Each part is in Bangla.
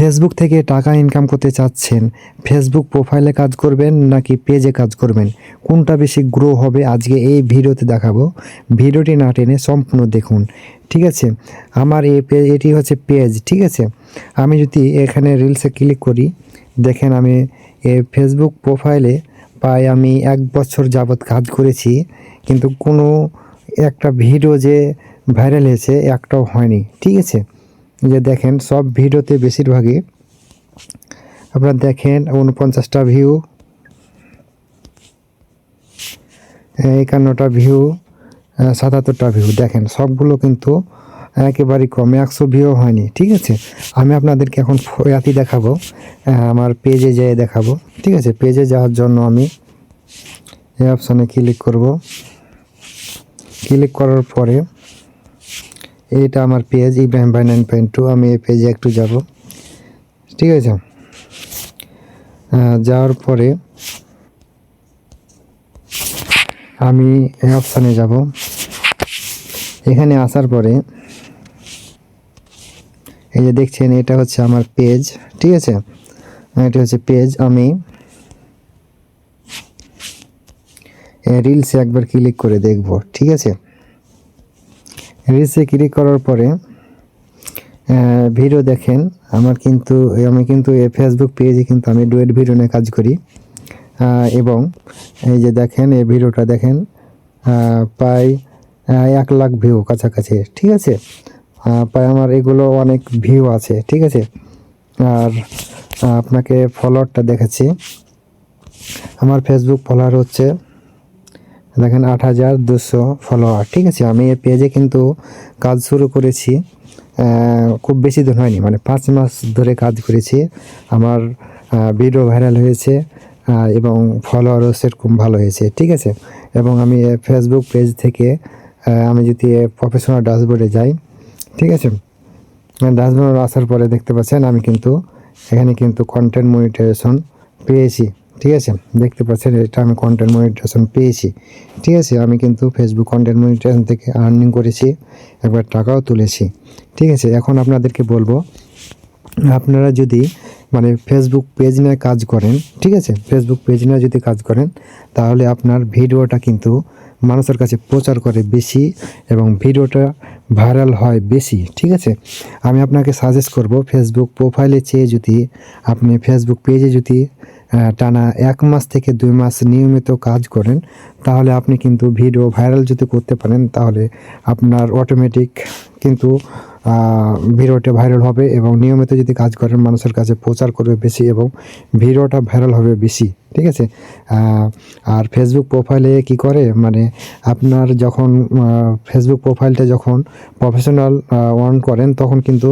ফেসবুক থেকে টাকা ইনকাম করতে চাচ্ছেন ফেসবুক প্রোফাইলে কাজ করবেন নাকি পেজে কাজ করবেন? কোনটা বেশি গ্রো হবে? আজকে এই ভিডিওতে দেখাবো। ভিডিওটি না টেনে সম্পূর্ণ দেখুন। ঠিক আছে? আমার এই এটি হচ্ছে পেজ ঠিক আছে? আমি যদি এখানে রিলসে ক্লিক করি, দেখেন আমি এ ফেসবুক প্রোফাইলে প্রায় আমি এক বছর যাবৎ কাজ করেছি, কিন্তু কোনো একটা ভিডিও যে ভাইরাল হয়েছে, একটাও হয়নি। ঠিক আছে? যে দেখেন, সব ভিডিওতে বেশিরভাগই আপনারা দেখেন উনপঞ্চাশটা ভিউ একান্নটা ভিউ সাতাত্তরটা ভিউ দেখেন, সবগুলো কিন্তু একেবারেই কমে একশো ভিউ হয়নি, ঠিক আছে? আমি আপনাদেরকে এখন ইয়াতি দেখাবো আমার পেজে যেয়ে দেখাবো, ঠিক আছে? পেজে যাওয়ার জন্য আমি এই অপশানে ক্লিক করব। ক্লিক করার পরে এইটা আমার পেজ ইব্রাহিম ভাই নাইন পয়েন্ট টু আমি এই পেজে একটু যাব। ঠিক আছে? যাওয়ার পরে আমি এই অপশানে যাব। এখানে আসার পরে এই যে দেখছেন, এটা হচ্ছে আমার পেজ ঠিক আছে? এটা হচ্ছে পেজ আমি রিলসে একবার ক্লিক করে দেখব, ঠিক আছে? রিলসে ক্লিক করার পরে ভিডিও দেখেন। আমার কিন্তু, আমি কিন্তু এই ফেসবুক পেজে কিন্তু আমি ডুয়েট ভিডিও নিয়ে কাজ করি। এবং এই যে দেখেন, এই ভিডিওটা দেখেন প্রায় এক লাখ ভিউ কাছাকাছি। ঠিক আছে? প্রায় আমার এগুলো অনেক ভিউ আছে। ঠিক আছে? আর আপনাকে ফলোয়ারটা দেখাচ্ছি। আমার ফেসবুক ফলোয়ার হচ্ছে দেখেন আট হাজার দুশো ফলোয়ার ঠিক আছে, আমি এই পেজে কিন্তু কাজ শুরু করেছি খুব বেশি দিন হয়নি মানে পাঁচ মাস ধরে কাজ করেছি। আমার ভিডিও ভাইরাল হয়েছে এবং ফলোয়ারও সেরকম ভালো হয়েছে, ঠিক আছে? এবং আমি ফেসবুক পেজ থেকে আমি যদি প্রফেশনাল ড্যাশবোর্ডে যাই, ঠিক আছে? ড্যাশবোর্ড আসার পরে দেখতে পাচ্ছেন, আমি কিন্তু এখানে কিন্তু কন্টেন্ট মনিটাইজেশন পেয়েছি। ঠিক আছে? দেখতে পাচ্ছেন, এটা আমি কন্টেন্ট মনিটাইজেশন পেয়েছি। ঠিক আছে, আমি কিন্তু ফেসবুক কন্টেন্ট মনিটাইজেশন থেকে আর্নিং করেছি, একবার টাকাও তুলেছি। ঠিক আছে, এখন আপনাদেরকে বলব, আপনারা যদি মানে ফেসবুক পেজ নিয়ে কাজ করেন, ঠিক আছে? ফেসবুক পেজ নিয়ে যদি কাজ করেন, তাহলে আপনার ভিডিওটা কিন্তু মানুষের কাছে প্রচার করে বেশি এবং ভিডিওটা ভাইরাল হয় বেশি, ঠিক আছে? আমি আপনাকে সাজেস্ট করব ফেসবুক প্রোফাইলে চেয়ে যদি, আপনি ফেসবুক পেজে যদি টানা এক মাস থেকে দুই মাস নিয়মিত কাজ করেন, তাহলে আপনি কিন্তু ভিডিও ভাইরাল যদি করতে পারেন, তাহলে আপনার অটোমেটিক কিন্তু ভিডিওটা ভাইরাল হবে এবং নিয়মিত যদি কাজ করেন, মানুষের কাছে প্রচার করবে বেশি এবং ভিডিওটা ভাইরাল হবে বেশি। ঠিক আছে? আর ফেসবুক প্রোফাইলে কি করে? মানে আপনার যখন ফেসবুক প্রোফাইলটা যখন প্রফেশনাল অন করেন, তখন কিন্তু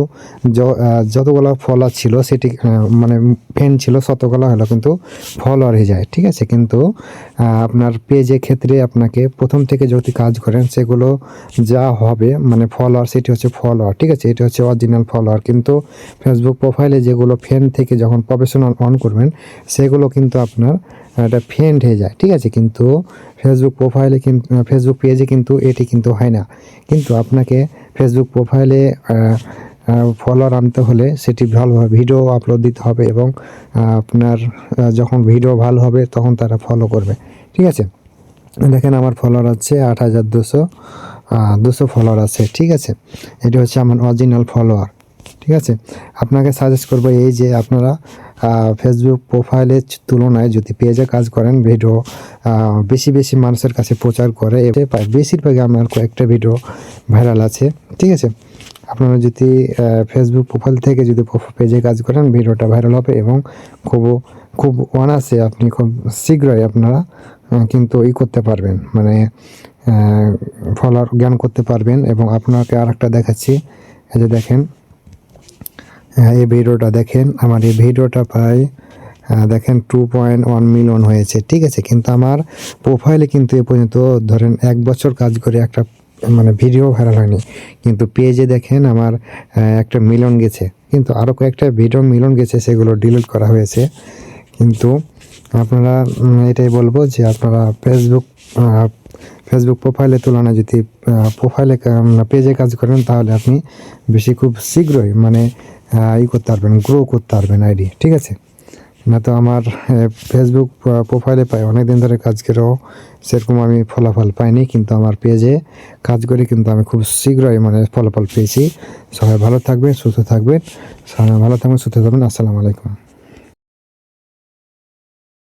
যতগুলো ফলোয়ার ছিল, সেটি মানে ফ্যান ছিল ততগুলো হলো কিন্তু ফলোয়ার হয়ে যায়, ঠিক আছে? কিন্তু আপনার পেজে ক্ষেত্রে আপনাকে প্রথম থেকে যদি কাজ করেন, সেগুলো যা হবে মানে ফলোয়ার সেটি হচ্ছে ফলোয়ার ঠিক আছে? এটা হচ্ছে অরিজিনাল ফলোয়ার কিন্তু ফেসবুক প্রোফাইলে যেগুলো ফ্যান থেকে যখন প্রফেশনাল অন করবেন, সেগুলো কিন্তু আপনার একটা ফ্রেন্ড হয়ে যায়, ঠিক আছে? কিন্তু ফেসবুক প্রোফাইলে কিন্তু ফেসবুক পেজে কিন্তু এটি কিন্তু হয় না। কিন্তু আপনাকে ফেসবুক প্রোফাইলে ফলোয়ার আনতে হলে সেটি ভালোভাবে ভিডিও আপলোড দিতে হবে এবং আপনার যখন ভিডিও ভালো হবে তখন তারা ফলো করবে, ঠিক আছে? দেখেন আমার ফলোয়ার আছে আট হাজার দুশো দুশো ফলোয়ার আছে, ঠিক আছে? এটি হচ্ছে আমার অরিজিনাল ফলোয়ার ঠিক আছে? আপনাকে সাজেস্ট করব এই যে আপনারা ফেসবুক প্রোফাইলের তুলনায় যদি পেজে কাজ করেন ভিডিও বেশি বেশি মানুষের কাছে প্রচার করে বেশিরভাগই আমার কয়েকটা ভিডিও ভাইরাল আছে, ঠিক আছে? আপনারা যদি ফেসবুক প্রোফাইল থেকে যদি পেজে কাজ করেন ভিডিওটা ভাইরাল হবে এবং খুব খুব অনাসে আপনি খুব শীঘ্রই আপনারা কিন্তু ই করতে পারবেন। মানে ফলোয়ার জ্ঞান করতে পারবেন এবং আপনাকে আর একটা দেখাচ্ছি। এই যে দেখেন এই ভিডিওটা দেখেন। আমার এই ভিডিওটা আহ, দেখেন টু পয়েন্ট ওয়ান মিলিয়ন হয়েছে। ঠিক আছে কিন্তু আমার প্রোফাইলে কিন্তু এ পর্যন্ত ধরেন এক বছর কাজ করে একটা মানে ভিডিও ভাইরাল হয়নি। কিন্তু পেজে দেখেন আমার একটা মিলন গেছে। কিন্তু আরও কয়েকটা ভিডিও মিলন গেছে সেগুলো ডিলিট করা হয়েছে। কিন্তু আপনারা এটাই বলব যে আপনারা ফেসবুক ফেসবুক প্রোফাইলের তুলনায় যদি প্রোফাইলে পেজে কাজ করেন তাহলে আপনি বেশি খুব শীঘ্রই মানে ই করতে পারবেন গ্রো করতে পারবেন আইডি ঠিক আছে? না তো আমার ফেসবুক প্রোফাইলে পাই অনেক দিন ধরে কাজ করেও সেরকম আমি ফলাফল পাইনি, কিন্তু আমার পেজে কাজ করে কিন্তু আমি খুব শীঘ্রই মানে ফলাফল পেয়েছি। সবাই ভালো থাকবেন, সুস্থ থাকবেন, সবাই ভালো থাকবেন, সুস্থ থাকবেন, আসসালামু আলাইকুম।